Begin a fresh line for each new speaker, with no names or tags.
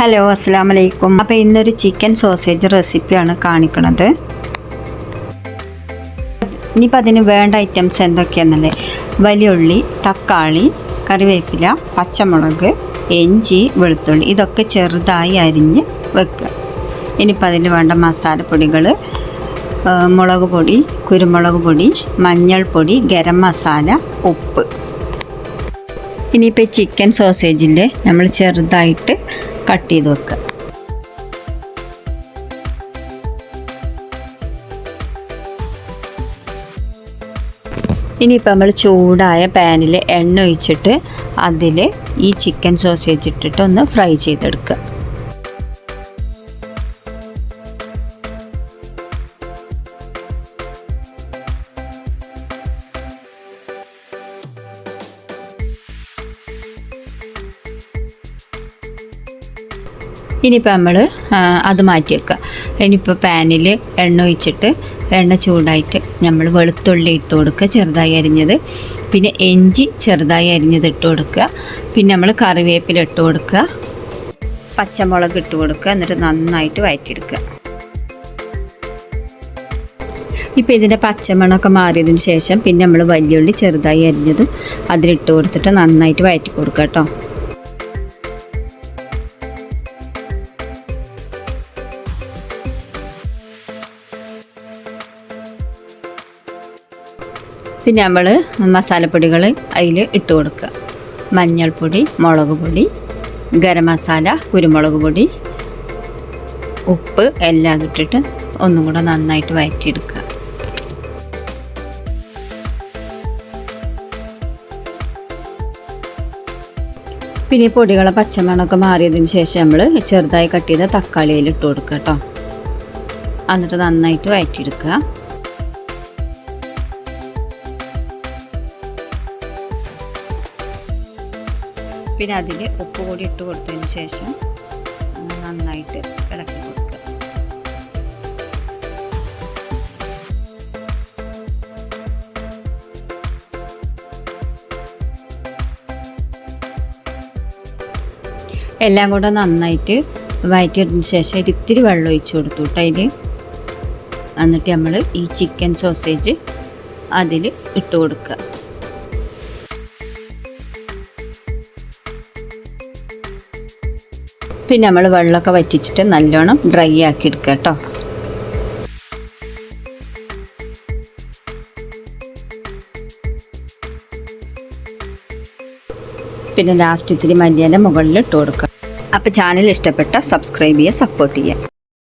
Hello അസ്സാം വലൈക്കും അപ്പോൾ ഇന്നൊരു ചിക്കൻ സോസേജ് റെസിപ്പിയാണ് കാണിക്കുന്നത് ഇനിയിപ്പോൾ അതിന് വേണ്ട ഐറ്റംസ് എന്തൊക്കെയാണെന്നല്ലേ വലിയുള്ളി തക്കാളി കറിവേപ്പില പച്ചമുളക് ഇഞ്ചി വെളുത്തുള്ളി. ഇതൊക്കെ ചെറുതായി അരിഞ്ഞ് വെക്കുക. ഇനിയിപ്പോൾ അതിന് വേണ്ട മസാലപ്പൊടികൾ മുളക് പൊടി കുരുമുളക് പൊടി മഞ്ഞൾപ്പൊടി ഗരം മസാല ഉപ്പ്. ഇനിയിപ്പോൾ ചിക്കൻ സോസേജിന്റെ നമ്മൾ ചെറുതായിട്ട് കട്ട് ചെയ്ത് വെക്കുക. ഇനിയിപ്പോൾ നമ്മൾ ചൂടായ പാനിൽ എണ്ണ ഒഴിച്ചിട്ട് അതിൽ ഈ ചിക്കൻ സോസേജ് ഇട്ടിട്ട് ഒന്ന് ഫ്രൈ ചെയ്തെടുക്കുക. ഇനിയിപ്പോൾ നമ്മൾ അത് മാറ്റി വെക്കുക ഇനിയിപ്പോൾ പാനിൽ എണ്ണ ഒഴിച്ചിട്ട് എണ്ണ ചൂടായിട്ട് നമ്മൾ വെളുത്തുള്ളി ഇട്ട് കൊടുക്കുക ചെറുതായി അരിഞ്ഞത്. പിന്നെ ഇഞ്ചി ചെറുതായി അരിഞ്ഞത് ഇട്ട് കൊടുക്കുക പിന്നെ നമ്മൾ കറിവേപ്പില ഇട്ട് കൊടുക്കുക പച്ചമുളക് ഇട്ട് കൊടുക്കുക എന്നിട്ട് നന്നായിട്ട് വഴറ്റിയെടുക്കുക ഇപ്പോൾ ഇതിന്റെ പച്ചമണമൊക്കെ മാറിയതിന് ശേഷം പിന്നെ നമ്മൾ വലിയുള്ളി ചെറുതായി അരിഞ്ഞതും അതിലിട്ട് കൊടുത്തിട്ട് നന്നായിട്ട് വഴറ്റി കൊടുക്കുക കേട്ടോ. പിന്നെ നമ്മൾ മസാലപ്പൊടികൾ അതിൽ ഇട്ട് കൊടുക്കുക മഞ്ഞൾപ്പൊടി മുളക് പൊടി ഗരം മസാല കുരുമുളക് പൊടി ഉപ്പ് എല്ലാം ഇട്ടിട്ട് ഒന്നും കൂടെ നന്നായിട്ട് വഴറ്റിയെടുക്കുക പിന്നെ പൊടികളെ പച്ചമണമൊക്കെ മാറിയതിന് ശേഷം നമ്മൾ ചെറുതായി കട്ട് ചെയ്ത തക്കാളിയിൽ ഇട്ട് കൊടുക്കുക കേട്ടോ എന്നിട്ട് നന്നായിട്ട് വഴറ്റിയെടുക്കുക പിന്നെ അതിൽ ഉപ്പ് കൂടി ഇട്ട് കൊടുത്തതിന് ശേഷം നന്നായിട്ട് ഇളക്കി കൊടുക്കുക. എല്ലാം കൂടെ നന്നായിട്ട് വഴറ്റിയതിന് ശേഷം ഇത്തിരി വെള്ളം ഒഴിച്ചു കൊടുത്തു കേട്ടോ അതിൽ എന്നിട്ട് നമ്മൾ ഈ ചിക്കൻ സോസേജ് അതിൽ ഇട്ട് കൊടുക്കുക. പിന്നെ നമ്മൾ വെള്ളമൊക്കെ വറ്റിച്ചിട്ട് നല്ലോണം ഡ്രൈ ആക്കി എടുക്കുക കേട്ടോ. പിന്നെ ലാസ്റ്റ് ഇത്തിരി മല്ലിയില മുകളിൽ ഇട്ട് കൊടുക്കുക. അപ്പോൾ ചാനൽ ഇഷ്ടപ്പെട്ട സബ്സ്ക്രൈബ് ചെയ്യുക സപ്പോർട്ട് ചെയ്യുക.